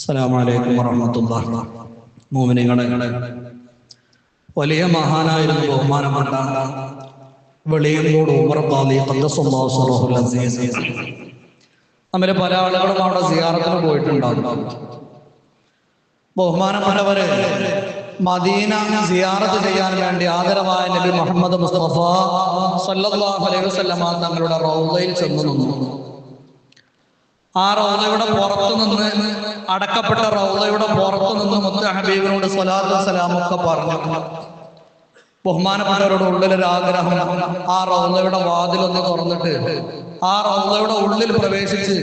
അസ്സലാമലൈക്കും വറഹമത്തുള്ള മോമിനിങ്ങളെ വലിയ മഹാനായിരുന്നു ബഹുമാനപ്പെട്ട വെളിയങ്കോട് ഉമർ ഖാദി ഖദ്ദസല്ലാഹു സ്വറഹുൽ അസീസ്. നമ്മിലെ പല ആളുകളും അവിടെ സിയാറത്തിന് പോയിട്ടുണ്ടാകും. ബഹുമാനപ്പെട്ടവര് മദീന സിയാറത്ത് ചെയ്യാൻ വേണ്ടി ആദരവായ നബി മുഹമ്മദ് മുസ്തഫ സല്ലല്ലാഹു അലൈഹി വസല്ലമ തങ്ങളുടെ റൗദയിൽ ചെന്ന് നിന്നു. ആ റൗദയുടെ പുറത്തു നിന്ന് അടക്കപ്പെട്ട റൗളയുടെ പുറത്തു നിന്ന് മുത്ത ഹബീബിനോട് സ്വലാത്തു സലാമൊക്കെ പറഞ്ഞു. ബഹുമാനപ്പെട്ടവരുടെ ഉള്ളിലൊരു ആഗ്രഹം. ആ റൗദയുടെ വാതിലൊന്ന് തുറന്നിട്ട് ആ റൗളയുടെ ഉള്ളിൽ പ്രവേശിച്ച്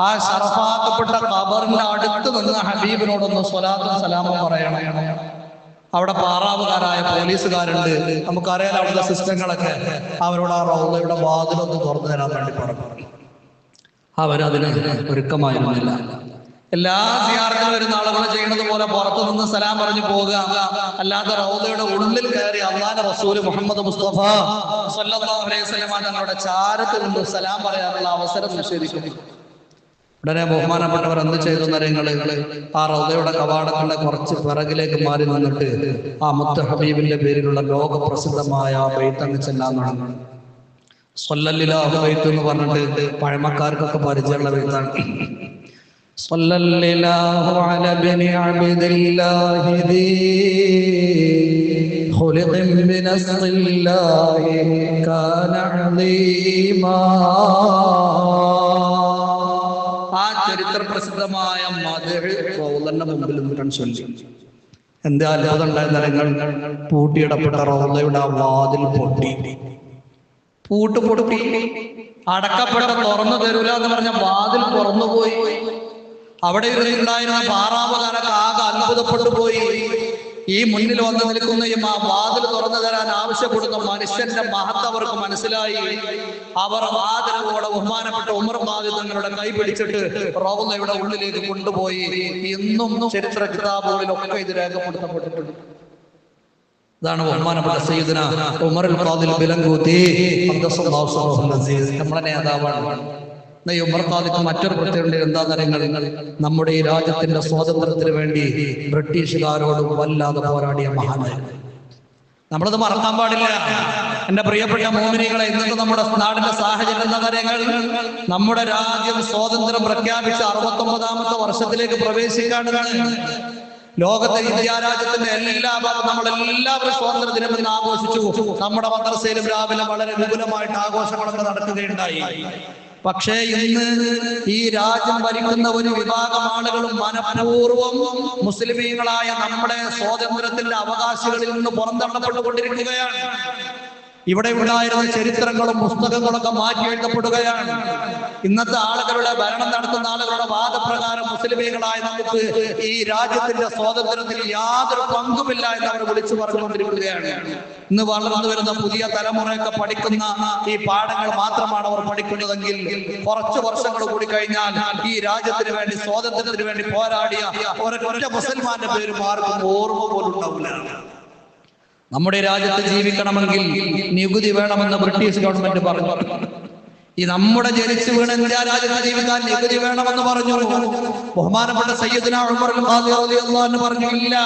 ആ ഷറഫാക്കപ്പെട്ട ഖബറിന്റെ അടുത്ത് നിന്ന് ഹബീബിനോടൊന്ന് സ്വലാത്തു സലാമം പറയണം. അവിടെ പാറാവുകാരായ പോലീസുകാരുണ്ട്. നമുക്കറിയാലോ അവിടുത്തെ സിസ്റ്റങ്ങളൊക്കെ. അവരോട് ആ റൗദയുടെ വാതിലൊന്ന് തുറന്നു തരാൻ വേണ്ടി പറഞ്ഞു. അവരതിന് ഒരുക്കമായിരുന്നില്ല. എല്ലാ സിയാർക്കും വരുന്ന ആളുകൾ ചെയ്യുന്നത് പോലെ പുറത്തു നിന്ന് സലാം പറഞ്ഞു പോകുക അല്ലാതെ റൗദയുടെ ഉള്ളിൽ കയറി അള്ളാന റസൂൽ മുഹമ്മദ് മുസ്തഫ തങ്ങളുടെ ചാരത്തിൽ നിന്ന് സലാം പറയാനുള്ള അവസരം നിഷേധിക്കുന്നു. ഉടനെ ബഹുമാനപ്പെട്ടവർ എന്ത് ചെയ്തു നരങ്ങൾ? ആ റൗദയുടെ കവാടങ്ങളുടെ കുറച്ച് പിറകിലേക്ക് മാറി നിന്നിട്ട് ആ മുത്ത ഹബീബിന്റെ പേരിലുള്ള ലോകപ്രസിദ്ധമായ ബൈത്തങ്ങ് ചെല്ലാൻ സൊല്ലല്ലാഹു ബൈത്ത് എന്ന് പറഞ്ഞിട്ട് പഴമക്കാർക്കൊക്കെ പരിചയമുള്ള ബൈത്താണ്. സല്ലല്ലാഹു അല ബിനി അബ്ദില്ലാഹി ദീ خلق بنصر الله كان عظيما ആ ചരിത്ര പ്രസിദ്ധമായ മധുര റൗലന്റെ മുമ്പിൽ നിന്നിട്ടാണ് ചൊല്ലി എന്താ അത്ഭുതം ഉണ്ടായ നരങ്ങൾ പൂട്ടിയിടപ്പെട്ട റൗലയുടെ ആ വാതിൽ പൊട്ടി പൂട്ട് പൊട്ടി അടക്കപ്പെട്ട തുറന്നു തരൂല എന്ന് പറഞ്ഞ വാതിൽ തുറന്നുപോയി അവിടെ ഇരുന്നുണ്ടായിരുന്ന പാറാവുകാരൊക്കെ ആകെ അത്ഭുതപ്പെട്ടു പോയി ഈ മുന്നിൽ വന്ന് നിൽക്കുന്ന ഈ വാതിൽ തുറന്നു തരാൻ ആവശ്യപ്പെടുന്ന മനുഷ്യന്റെ മഹത്വം അവർക്ക് മനസ്സിലായി. അവർ ആദരവോടെ ബഹുമാനപ്പെട്ട ഉമർ മാതി തങ്ങളുടെ കൈ പിടിച്ചിട്ട് റൗലയുടെ ഉള്ളിലേക്ക് കൊണ്ടുപോയി. ഇന്നും ചരിത്ര കിതാബുകളിലൊക്കെ ഇത് രേഖപ്പെടുത്തപ്പെട്ടിട്ടുണ്ട്. ഇതാണ് ബഹുമാനപ്പെട്ട സയ്യിദന ഉമർ അൽ ഖാദിൽ ബിലങ്കൂത്തി നമ്മുടെ നേതാവാണ്. എന്നാ ഭർത്താവിക്ക് മറ്റൊരു പ്രത്യേകത എന്താ നമ്മുടെ ഈ രാജ്യത്തിന്റെ സ്വാതന്ത്ര്യത്തിന് വേണ്ടി ബ്രിട്ടീഷുകാരോട് വല്ലാതെ പോരാടിയ മഹാനായ. നമ്മളത് മറക്കാൻ പാടില്ല. എന്റെ പ്രിയപ്പെട്ട മോമിനികളെ ഇന്നത്തെ നമ്മുടെ നാടിന്റെ സാഹചര്യം എന്ന കാര്യങ്ങൾ നമ്മുടെ രാജ്യം സ്വാതന്ത്ര്യം പ്രഖ്യാപിച്ച അറുപത്തൊമ്പതാമത്തെ വർഷത്തിലേക്ക് പ്രവേശിക്കാനാണ് ലോകത്തെ ഇന്ത്യ രാജ്യത്തിന്റെ എല്ലാ നമ്മൾ എല്ലാവരും സ്വാതന്ത്ര്യ ദിനം എന്ന് ആഘോഷിച്ചു. നമ്മുടെ മദ്രസയിലും രാവിലെ വളരെ വിപുലമായിട്ട് ആഘോഷങ്ങളൊക്കെ നടക്കുകയുണ്ടായി. പക്ഷേ ഇന്ന് ഈ രാജ്യം ഭരിക്കുന്ന ഒരു വിഭാഗം ആളുകളും മനഃപൂർവം മുസ്ലിമീങ്ങളായ നമ്മുടെ സ്വാതന്ത്ര്യത്തിന്റെ അവകാശികളിൽ നിന്ന് പുറന്തള്ളപ്പെട്ടുകൊണ്ടിരിക്കുകയാണ്. ഇവിടെ ഉണ്ടായിരുന്ന ചരിത്രങ്ങളും പുസ്തകങ്ങളൊക്കെ മാറ്റി എഴുതപ്പെടുകയാണ്. ഇന്നത്തെ ആളുകളുടെ ഭരണം നടത്തുന്ന ആളുകളുടെ വാദപ്രകാരം മുസ്ലിമീകളായ നമുക്ക് ഈ രാജ്യത്തിന്റെ സ്വാതന്ത്ര്യത്തിൽ യാതൊരു പങ്കുമില്ല എന്ന് അവർ വിളിച്ചു പറഞ്ഞുകൊണ്ടിരിക്കുകയാണ്. ഇന്ന് വളർന്നു വരുന്ന പുതിയ തലമുറയൊക്കെ പഠിക്കുന്ന ഈ പാഠങ്ങൾ മാത്രമാണ് അവർ പഠിക്കുന്നതെങ്കിൽ കുറച്ചു വർഷങ്ങൾ കൂടി കഴിഞ്ഞാൽ ഈ രാജ്യത്തിന് വേണ്ടി സ്വാതന്ത്ര്യത്തിന് വേണ്ടി പോരാടിയ ഒരൊറ്റ മുസൽമാന്റെ പേര് മാർക്കും ഓർമ്മ പോലും ഉണ്ടാവില്ല നമ്മുടെ രാജ്യത്ത് ജീവിക്കണമെങ്കിൽ നികുതി വേണമെന്ന് ബ്രിട്ടീഷ് ഗവൺമെന്റ് പറഞ്ഞു. ഈ നമ്മുടെ ജനിച്ചു വീണ ഇന്ത്യ രാജ്യത്ത് ജീവിക്കാൻ നികുതി വേണമെന്ന് പറഞ്ഞു. ബഹുമാനപ്പെട്ട സയ്യദിന റളിയല്ലാഹു പറഞ്ഞു ഇല്ല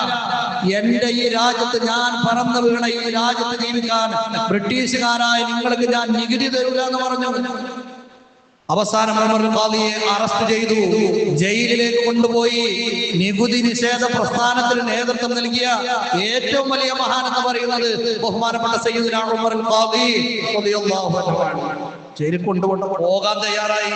എന്റെ ഈ രാജ്യത്ത് ഞാൻ പറന്നു വീണ ഈ രാജ്യത്ത് ജീവിക്കാൻ ബ്രിട്ടീഷുകാരായ നിങ്ങൾക്ക് ഞാൻ നികുതി തരില്ല എന്ന് പറഞ്ഞു. അവസാനം ഉമർ ഖാദിയെ അറസ്റ്റ് ചെയ്തു ജയിലിലേക്ക് കൊണ്ടുപോയി നികുതി നിഷേധ പ്രസ്ഥാനത്തിന് നേതൃത്വം നൽകിയ ഏറ്റവും വലിയ മഹാൻ എന്ന് പറയുന്നത് ബഹുമാനപ്പെട്ട സയ്യിദ് ഉമർ ഖാദി. ജയിലിൽ പോകാൻ തയ്യാറായി.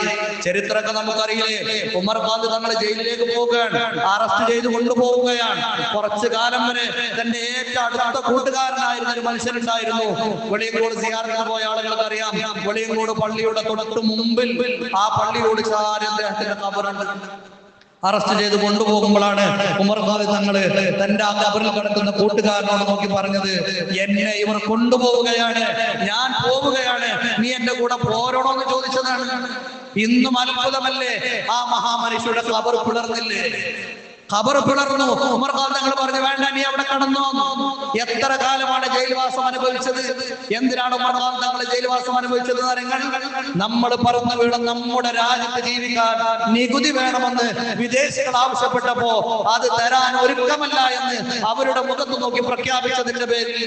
ചരിത്രമൊക്കെ നമുക്കറിയില്ലേ? ഉമർ ഖാദ് തങ്ങളെ ജയിലിലേക്ക് പോവുകയാണ്. അറസ്റ്റ് ചെയ്ത് കൊണ്ടുപോവുകയാണ്. കുറച്ചു കാലം വരെ തന്റെ ഏറ്റവും അടുത്ത കൂട്ടുകാരനായിരുന്ന ഒരു മനുഷ്യനുണ്ടായിരുന്നു. വെളിയങ്കോട് സിയാറിന് പോയ ആളുകൾക്ക് അറിയാം വെളിയങ്കോട് പള്ളിയുടെ തൊട്ട് മുമ്പിൽ ആ പള്ളിയോട് ചാരി അദ്ദേഹത്തിന്റെ കബറുണ്ട് അറസ്റ്റ് ചെയ്ത് കൊണ്ടുപോകുമ്പോഴാണ് ഉമർ ഖാദി തങ്ങൾ തന്റെ ആ കബറിൽ കിടക്കുന്ന കൂട്ടുകാരനോട് നോക്കി പറഞ്ഞത് എന്നെ ഇവർ കൊണ്ടുപോവുകയാണ് ഞാൻ പോവുകയാണ് നീ എന്റെ കൂടെ പോരണോ എന്ന് ചോദിച്ചതാണ്. ഇന്നും അത്ഭുതമല്ലേ? ആ മഹാമനുഷ്യരുടെ കബർ പിളർന്നില്ലേ? ഖബർ പിളർന്നു. ഉമർ തങ്ങൾ പറഞ്ഞു വേണ്ട നീ അവിടെ കടന്നു. എത്ര കാലമാണ് ജയിൽവാസം അനുഭവിച്ചത്? എന്തിനാണ് ഉമർ തങ്ങൾ ജയിൽവാസം അനുഭവിച്ചത് നരങ്ങൾ നമ്മൾ പറന്നു വീണ നമ്മുടെ രാജ്യത്ത് ജീവിക്കാൻ നികുതി വേണമെന്ന് വിദേശികൾ ആവശ്യപ്പെട്ടപ്പോ അത് തരാൻ ഒരുക്കമല്ല എന്ന് അവരുടെ മുഖത്ത് നോക്കി പ്രഖ്യാപിച്ചതിന്റെ പേരിൽ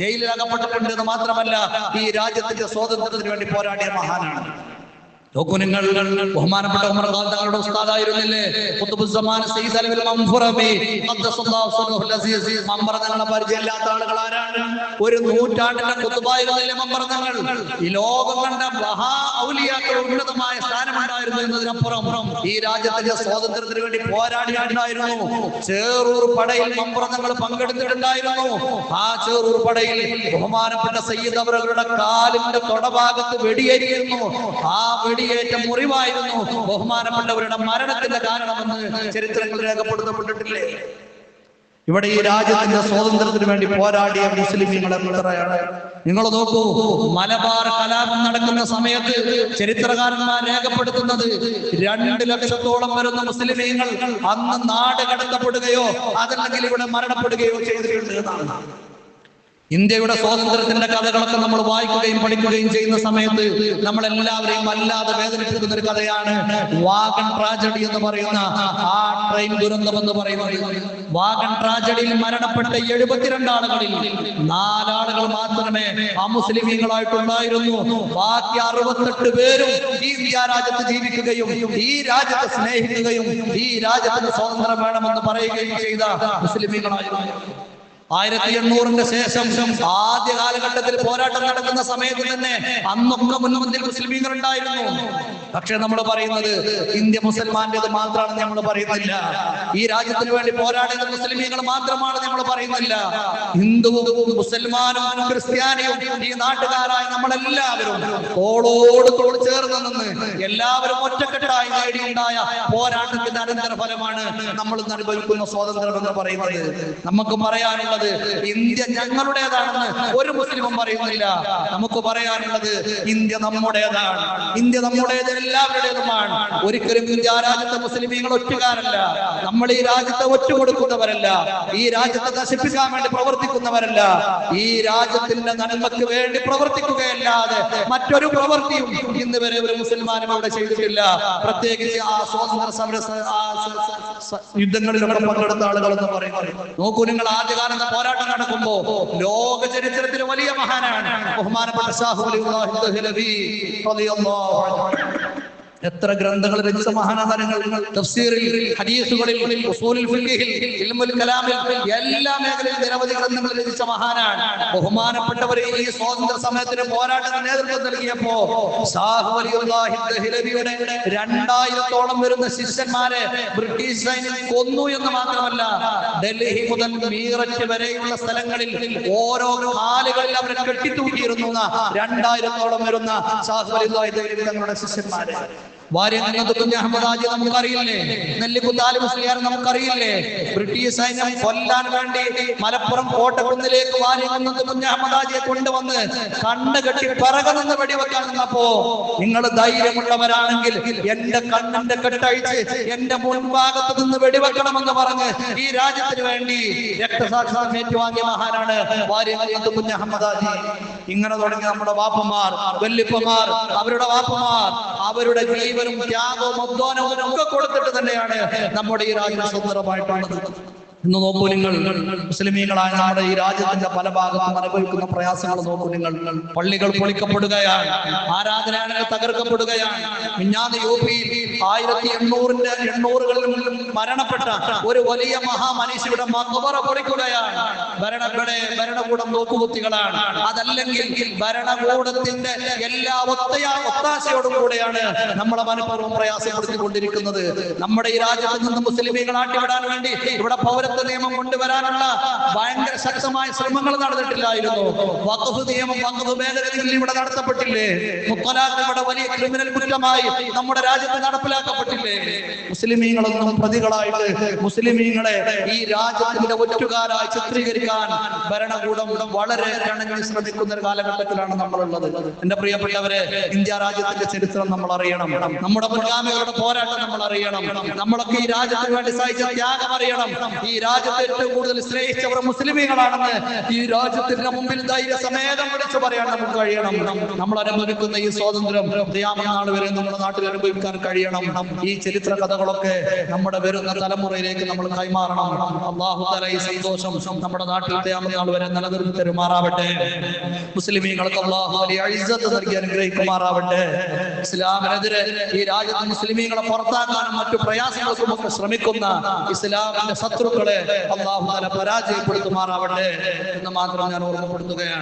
ജയിലിൽ അകപ്പെട്ടിട്ടുണ്ട് എന്ന് മാത്രമല്ല ഈ രാജ്യത്തിന്റെ സ്വാതന്ത്ര്യത്തിന് വേണ്ടി പോരാടിയ മഹാനാണ്. നോക്കൂ ബഹുമാനപ്പെട്ട ഉമർ ഖാൻ തങ്ങളുടെ ഉസ്താദായിരുന്നില്ലേ? സമാൻ സയ്യിദ് അലവിൽ മംഫുറബി സല്ലല്ലാഹു സ്വല്ലല്ലാഹു അസീസ്. മമ്പർ തങ്ങളെ പരിചയമില്ലാത്ത ആളുകൾ ആരാണ്? ഒരു നൂറ്റാണ്ടിന്റെ ഖുത്ബായിരുന്നില്ലേ മമ്പർ തങ്ങൾ ഈ ലോകം കണ്ട മഹാ ഔലിയാക്കൾ ഉന്നതമായ സ്ഥാനമുണ്ടായിരുന്നു എന്നതിനപ്പുറം ഈ രാജ്യത്തിന്റെ സ്വാതന്ത്ര്യത്തിന് വേണ്ടി പോരാടിയിട്ടുണ്ടായിരുന്നു ചേറൂർ പടയിൽ മമ്പർ തങ്ങൾ പങ്കെടുത്തിട്ടുണ്ടായിരുന്നു. ആ ചേറൂർ പടയിൽ ബഹുമാനപ്പെട്ട സയ്യിദ് അവരുടെ കാലിന്റെ തൊടഭാഗത്ത് വെടിയേരിയിരുന്നു ആ വെടിയേറ്റ മുറിവായിരുന്നു. ബഹുമാനപ്പെട്ടവരുടെ മരണത്തിന്റെ കാരണമെന്ന് ചരിത്രങ്ങൾ രേഖപ്പെടുത്തപ്പെട്ടിട്ടില്ലേ? ഇവിടെ ഈ രാജ്യത്തിന്റെ സ്വാതന്ത്ര്യത്തിന് വേണ്ടി പോരാടിയ മുസ്ലിമീങ്ങൾ എത്രയാണ്? നിങ്ങൾ നോക്കൂ മലബാർ കലാപം നടക്കുന്ന സമയത്ത് ചരിത്രകാരന്മാർ രേഖപ്പെടുത്തുന്നത് രണ്ട് ലക്ഷത്തോളം വരുന്ന മുസ്ലിമീങ്ങൾ അന്ന് നാട് കടത്തപ്പെടുകയോ അതല്ലെങ്കിൽ ഇവിടെ മരണപ്പെടുകയോ ചെയ്തിട്ടുണ്ട് എന്നാണ്. ഇന്ത്യയുടെ സ്വാതന്ത്ര്യത്തിന്റെ കഥകളൊക്കെ നമ്മൾ വായിക്കുകയും പഠിക്കുകയും ചെയ്യുന്ന സമയത്ത് നമ്മൾ എല്ലാവരെയും വല്ലാതെ വേദനിപ്പിക്കുന്ന ഒരു കഥയാണ് വാഗൺ ട്രാജഡി എന്ന് പറയുന്ന ആ ട്രെയിൻ ദുരന്തം എന്ന് പറയുന്നത്. വാഗൺ ട്രാജഡിയിൽ മരണപ്പെട്ട എഴുപത്തിരണ്ട് ആളുകളിൽ നാലാളുകൾ മാത്രമേ അമുസ്ലിമീങ്ങളായിട്ടുണ്ടായിരുന്നു ബാക്കി അറുപത്തെട്ട് പേരും ഈ ഇന്ത്യ രാജ്യത്ത് ജീവിക്കുകയും ഈ രാജ്യത്തെ സ്നേഹിക്കുകയും ഈ രാജ്യത്തിന് സ്വാതന്ത്ര്യം വേണമെന്ന് പറയുകയും ചെയ്ത മുസ്ലിമീങ്ങളായിരുന്നു. ആയിരത്തി എണ്ണൂറിന്റെ ശേഷം ആദ്യ കാലഘട്ടത്തിൽ പോരാട്ടം നടക്കുന്ന സമയത്ത് തന്നെ അന്നൊക്കെ മുൻപന്തിൽ മുസ്ലിമീങ്ങൾ ഉണ്ടായിരുന്നു പക്ഷെ നമ്മൾ പറയുന്നത് ഇന്ത്യ മുസൽമാന്റേത് മാത്രമാണ് നമ്മൾ പറയുന്നില്ല. ഈ രാജ്യത്തിന് വേണ്ടി പോരാടുന്ന മുസ്ലിമീങ്ങൾ മാത്രമാണ് നമ്മൾ പറയുന്നില്ല. ഹിന്ദുവും മുസൽമാനും ക്രിസ്ത്യാനിയും ഈ നാട്ടുകാരായ നമ്മളെല്ലാവരും തോളോട് തോൾ ചേർന്ന് നിന്ന് എല്ലാവരും ഒറ്റക്കെട്ടായി നേടിയുണ്ടായ പോരാട്ടത്തിന്റെ അനന്തര ഫലമാണ് നമ്മൾ അനുഭവിക്കുന്ന സ്വാതന്ത്ര്യം എന്ന് പറയുന്നത്. നമുക്ക് പറയാനുള്ളത് ഇന്ത്യ ഞങ്ങളുടേതാണെന്ന് ഒരു മുസ്ലിമും പറയുന്നില്ല. നമുക്ക് പറയാനുള്ളത് ഇന്ത്യ നമ്മുടേതാണ്. ഇന്ത്യ നമ്മുടേത് എല്ലാവരുടേതുമാണ്. ഒരിക്കലും ഇന്ത്യ രാജ്യത്തെ മുസ്ലിമീങ്ങൾ ഒറ്റുകാരല്ല. നമ്മൾ ഈ രാജ്യത്തെ ഒറ്റ കൊടുക്കുന്നവരല്ല ഈ രാജ്യത്തെ നശിപ്പിക്കാൻ വേണ്ടി പ്രവർത്തിക്കുന്നവരല്ല. ഈ രാജ്യത്തിന്റെ നന്മക്ക് വേണ്ടി പ്രവർത്തിക്കുകയല്ലാതെ മറ്റൊരു പ്രവൃത്തിയും ഇന്ന് വരെ ഒരു മുസ്ലിമാനും അവിടെ ചെയ്തിട്ടില്ല. പ്രത്യേകിച്ച് ആ സ്വാതന്ത്ര്യ സമര യുദ്ധങ്ങളിലൂടെ പങ്കെടുത്ത ആളുകൾ എന്ന് പറയുന്നത്. നോക്കൂ നിങ്ങൾ ആദ്യകാലത്തെ പോരാട്ടം നടക്കുമ്പോ ലോക ചരിത്രത്തിലെ വലിയ മഹാനാണ് ബഹുമാനപ്പെട്ട റളിയല്ലാഹു അൻഹു. എത്ര ഗ്രന്ഥങ്ങൾ രചിച്ച മഹാനഗരങ്ങൾ? തഫ്സീറിൽ ഹദീസുകളിൽ ഇൽമുൽ കലാമിൽ എല്ലാ മേഖലയിൽ നിരവധി ഗ്രന്ഥങ്ങൾ രചിച്ച മഹാനാണ്. ബഹുമാനപ്പെട്ടവർ ഈ സ്വാതന്ത്ര്യ സമയത്തിന് പോരാട്ടത്തിന് നേതൃത്വം നൽകിയപ്പോ ദഹ്ലവിയുടെ രണ്ടായിരത്തോളം വരുന്ന ശിഷ്യന്മാരെ ബ്രിട്ടീഷ് സൈന്യം കൊന്നു എന്ന് മാത്രമല്ല ഡൽഹി മുതൽ മീററ്റ് വരെയുള്ള സ്ഥലങ്ങളിൽ ഓരോ കാലുകളിൽ അവരെ കെട്ടിത്തൂക്കിയിരുന്നു രണ്ടായിരത്തോളം വരുന്ന ദഹ്ലവി തങ്ങളുടെ ശിഷ്യന്മാരെ. വാര്യങ്ങനത്ത് കുഞ്ഞ് അഹമ്മദ് ആജി നമുക്കറിയില്ലേ? നെല്ലിക്കുത്താലി മുസ്ലിയാർ നമുക്കറിയില്ലേ? ബ്രിട്ടീഷ് സൈന്യം കൊല്ലാൻ വേണ്ടി മലപ്പുറം കോട്ടക്കുന്നിലേക്ക് വാര്യങ്ങനത്ത് കുഞ്ഞ് അഹമ്മദ് കൊണ്ടുവന്ന് കണ്ണ് കെട്ടി പിറകെ വെടിവെക്കാൻ നിന്നപ്പോ നിങ്ങൾ ധൈര്യമുള്ളവരാണെങ്കിൽ എന്റെ കണ്ണിന്റെ കെട്ടഴിച്ച് എന്റെ മുൻഭാഗത്ത് നിന്ന് വെടിവെക്കണമെന്ന് പറഞ്ഞ് ഈ രാജ്യത്തിന് വേണ്ടി രക്തസാക്ഷിത്വം ഏറ്റുവാങ്ങിയ മഹാനാണ് വാര്യങ്ങനത്ത് കുഞ്ഞഹമ്മദാജി ഇങ്ങനെ തുടങ്ങി നമ്മുടെ വാപ്പമാർ വല്യപ്പമാർ അവരുടെ വാപ്പമാർ അവരുടെ ജീവനും ത്യാഗവും അധ്വാനവും ഒക്കെ കൊടുത്തിട്ട് തന്നെയാണ് നമ്മുടെ ഈ രാജ്യം സുന്ദരമായിട്ടുള്ളത്. ഇന്ന് നോക്കൂ നിങ്ങൾ മുസ്ലിമീങ്ങളായ നമ്മുടെ ഈ രാജ്യത്തിന്റെ പല ഭാഗത്തും അനുഭവിക്കുന്ന പ്രയാസങ്ങൾ നോക്കൂ നിങ്ങൾ. പള്ളികൾ പൊളിക്കപ്പെടുകയാണ് ആരാധനാലയങ്ങൾ തകർക്കപ്പെടുകയാണ്. മിഞ്ഞാന്ന് യു പിയിൽ ആയിരത്തി എണ്ണൂറിന്റെ എണ്ണൂറുകളിൽ മരണപ്പെട്ട ഒരു വലിയ മഹാമനുഷ്യരുടെ മക്ബറ പൊളിക്കുകയാണ് ഭരണപ്പെടെ ഭരണകൂടം നോക്കുകുത്തികളാണ്. അതല്ലെങ്കിൽ ഭരണകൂടത്തിന്റെ എല്ലാ ഒത്തയാ ഒത്താശയോടും കൂടെയാണ് നമ്മളെ മനഃപൂർവം പ്രയാസപ്പെടുത്തിക്കൊണ്ടിരിക്കുന്നത് നമ്മുടെ ഈ രാജ്യത്ത് നിന്ന് മുസ്ലിമീകൾ ആട്ടിവിടാൻ വേണ്ടി ഇവിടെ പൗരത്വ നിയമം കൊണ്ടുവരാനുള്ള ഭയങ്കര ശക്തമായ ശ്രമങ്ങൾ നടന്നിട്ടില്ലായിരുന്നു. വഖഫ് നിയമം വഖഫ് ഭേദഗതിയിൽ ഇവിടെ നടത്തപ്പെട്ടില്ലേ? മുത്തലാഖ് ഇവിടെ വലിയ ക്രിമിനൽ കുറ്റമായി നമ്മുടെ രാജ്യത്ത് നടപ്പിലാക്കപ്പെട്ടില്ലേ? മുസ്ലിമീങ്ങളൊന്നും പ്രതി ശക്തികളായിട്ട് മുസ്ലിമീങ്ങളെ ഈ രാജ്യത്തിന്റെ ഒറ്റുകാരായി ചിത്രീകരിക്കാൻ ഭരണകൂടം വളരെ കണങ്ങി ശ്രമിക്കുന്ന ഒരു കാലഘട്ടത്തിലാണ് നമ്മളുള്ളത്. എന്റെ പ്രിയപ്പെട്ടവരെ ഇന്ത്യ രാജ്യത്തിന്റെ ചരിത്രം നമ്മൾ അറിയണം നമ്മുടെ മുൻഗാമികളുടെ പോരാട്ടം നമ്മൾ അറിയണം നമ്മളൊക്കെ ഈ രാജ്യത്തിന് വേണ്ടി സഹിച്ച ത്യാഗം അറിയണം. ഈ രാജ്യത്തെ ഏറ്റവും കൂടുതൽ സ്നേഹിച്ചവർ മുസ്ലിമീങ്ങളാണെന്ന് ഈ രാജ്യത്തിന്റെ മുമ്പിൽ ധൈര്യ സമേതം വിളിച്ചു പറയാൻ നമുക്ക് കഴിയണം. നമ്മൾ അനുഭവിക്കുന്ന ഈ സ്വാതന്ത്ര്യം ദയാമനാൾ വരെ നമ്മുടെ നാട്ടിൽ അനുഭവിക്കാൻ കഴിയണം. ഈ ചരിത്ര കഥകളൊക്കെ നമ്മുടെ വരുന്ന തലമുറയിലേക്ക് നമ്മൾ കൈമാറണം. അള്ളാഹു തല ഈ സന്തോഷം നമ്മുടെ നാട്ടിൽ തേമനാൾ വരെ നിലനിർത്തി തരുമാറാവട്ടെ. മുസ്ലിമീങ്ങൾക്ക് അള്ളാഹു വലിയ ഇജ്ജത്ത് നൽകി അനുഗ്രഹിക്കുമാറാവട്ടെ. ഇസ്ലാമിനെതിരെ ഈ രാജ്യത്ത് മുസ്ലിമീങ്ങളെ പുറത്താക്കാനും മറ്റു പ്രയാസങ്ങൾക്കും ഒക്കെ ശ്രമിക്കുന്ന ഇസ്ലാമിന്റെ ശത്രുക്കളെ അള്ളാഹു തല പരാജയപ്പെടുത്തുമാറാവട്ടെ എന്ന് മാത്രം ഞാൻ ഓർമ്മപ്പെടുത്തുകയാണ്.